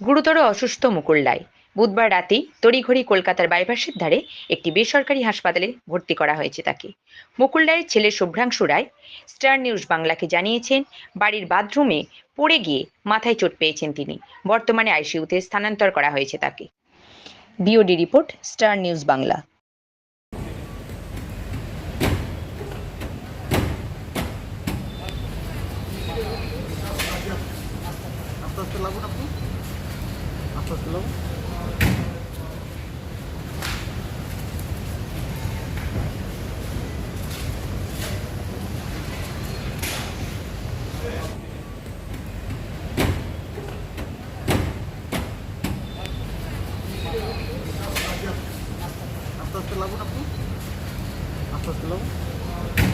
গুরুতর অসুস্থ মুকুল রায়। বুধবার রাতেই তড়িঘড়ি কলকাতার বাইপাসের ধারে একটি বেসরকারি হাসপাতালে ভর্তি করা হয়েছে তাকে। মুকুল রায়ের ছেলে শুভ্রাংশু রায় স্টার নিউজ বাংলাকে জানিয়েছেন, বাড়ির বাথরুমে পড়ে গিয়ে মাথায় চোট পেয়েছেন তিনি। বর্তমানে আইসিইউতে স্থানান্তর করা হয়েছে তাকে। BOD report, star news Bangla. আস্তে আস্তে লাগুন আপনি। আস্তে লাগুন আস্তে আস্তে লাগুন আপনি। আস্তে আস্তে লাগুন।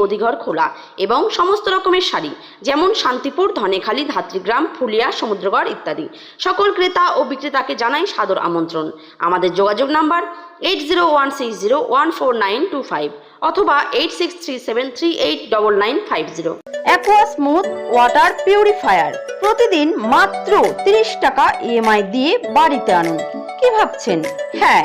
গদিঘর খোলা এবং সমস্ত রকমের শাড়ি, যেমন শান্তিপুর, ধনেখালি, ধাত্রীগ্রাম, ফুলিয়া, সমুদ্রগড় ইত্যাদি। সকল ক্রেতা ও বিক্রেতাকে জানাই সাদর আমন্ত্রণ। আমাদের যোগাযোগ number eight zero one six zero one four nine two five অথবা eight six three seven three eight double nine five zero aqua smooth water purifier প্রতিদিন মাত্র তিরিশ টাকা ইএমআই দিয়ে বাড়িতে আনুন। কি ভাবছেন? হ্যাঁ